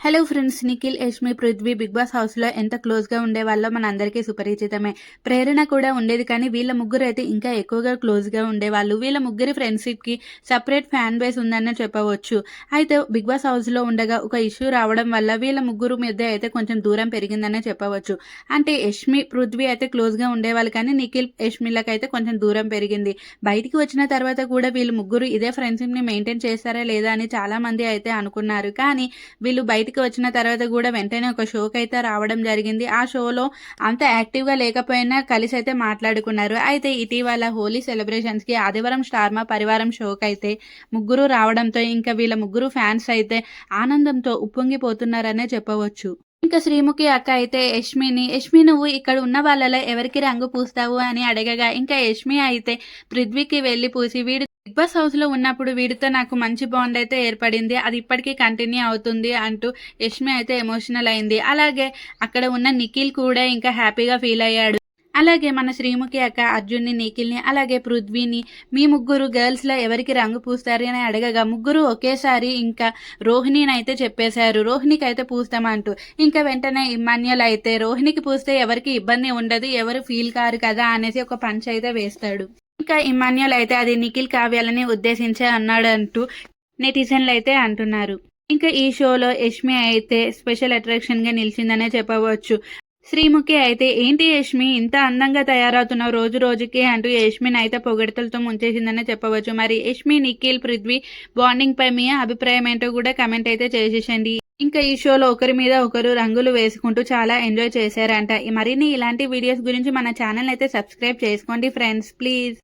Hello friends Nikhil Yashmi Prithvi Bigg Boss హౌస్లో ఎంత క్లోజ్గా ఉండేవాళ్ళో మనందరికీ సుపరిచితమే. ప్రేరణ కూడా ఉండేది కానీ వీళ్ళ ముగ్గురు అయితే ఇంకా ఎక్కువగా క్లోజ్గా ఉండేవాళ్ళు వీళ్ళ. ముగ్గురి ఫ్రెండ్షిప్కి సపరేట్ ఫ్యాన్ బేస్ ఉందని చెప్పవచ్చు. అయితే బిగ్ బాస్ హౌస్లో ఉండగా ఒక ఇష్యూ రావడం వల్ల వీళ్ళ ముగ్గురు మధ్య అయితే కొంచెం దూరం పెరిగిందనే చెప్పవచ్చు. అంటే యష్మి పృథ్వీ అయితే క్లోజ్గా ఉండేవాళ్ళు కానీ నిఖిల్ యష్మిలకు అయితే కొంచెం దూరం పెరిగింది. బయటికి వచ్చిన తర్వాత కూడా వీళ్ళు ముగ్గురు ఇదే ఫ్రెండ్షిప్ని మెయింటైన్ చేస్తారా లేదా అని చాలామంది అయితే అనుకున్నారు. కానీ వీళ్ళు బయట బయటికి వచ్చిన తర్వాత కూడా వెంటనే ఒక షోకి అయితే రావడం జరిగింది. ఆ షోలో అంత యాక్టివ్గా లేకపోయినా కలిసి అయితే మాట్లాడుకున్నారు. అయితే ఇటీవల హోలీ సెలబ్రేషన్స్కి ఆదివారం స్టార్మా పరివారం షోకి అయితే ముగ్గురు రావడంతో ఇంకా వీళ్ళ ముగ్గురు ఫ్యాన్స్ అయితే ఆనందంతో ఉప్పొంగిపోతున్నారనే చెప్పవచ్చు. ఇంకా శ్రీముఖి అక్క అయితే యష్మిని యష్మి నువ్వు ఇక్కడ ఉన్న వాళ్ళలో ఎవరికి రంగు పూస్తావు అని అడగగా ఇంకా యష్మి అయితే పృథ్వీకి వెళ్ళి పూసి వీడు బిగ్ బాస్ హౌస్లో ఉన్నప్పుడు వీడితో నాకు మంచి బాండ్ అయితే ఏర్పడింది అది ఇప్పటికీ కంటిన్యూ అవుతుంది అంటూ యష్మి అయితే ఎమోషనల్ అయింది. అలాగే అక్కడ ఉన్న నిఖిల్ కూడా ఇంకా హ్యాపీగా ఫీల్ అయ్యాడు. అలాగే మన శ్రీముఖి అక్క అర్జున్ని నిఖిల్ని అలాగే పృథ్వీని మీ ముగ్గురు గర్ల్స్లో ఎవరికి రంగు పూస్తారు అని అడగగా ముగ్గురు ఒకేసారి ఇంకా రోహిణిని అయితే చెప్పేశారు. రోహిణికి అయితే పూస్తామంటూ ఇంకా వెంటనే ఇమాన్యుల్ అయితే రోహిణికి పూస్తే ఎవరికి ఇబ్బంది ఉండదు ఎవరు ఫీల్ కారు కదా అనేసి ఒక పంచ్ అయితే వేస్తాడు. ఇంకా ఇమాన్యుల్ అయితే అది నిఖిల్ కావ్యాలని ఉద్దేశించే అన్నాడు అంటూ నెటిజన్లు అయితే అంటున్నారు. ఇంకా ఈ షోలో యష్మి అయితే స్పెషల్ అట్రాక్షన్గా నిలిచిందనే చెప్పవచ్చు. శ్రీముఖి అయితే ఏంటి యష్మి ఇంత అందంగా తయారవుతున్నావు రోజు రోజుకి? అంటూ యష్మిని అయితే పొగడతలతో ముంచేసిందనే చెప్పవచ్చు. మరి యష్మి నిఖిల్ పృథ్వీ బాండింగ్ పై మీ అభిప్రాయం ఏంటో కూడా కమెంట్ అయితే చేసేసండి. ఇంకా ఈ షోలో ఒకరి మీద ఒకరు రంగులు వేసుకుంటూ చాలా ఎంజాయ్ చేశారంట. మరిన్ని ఇలాంటి వీడియోస్ గురించి మన ఛానల్ అయితే సబ్స్క్రైబ్ చేసుకోండి ఫ్రెండ్స్ ప్లీజ్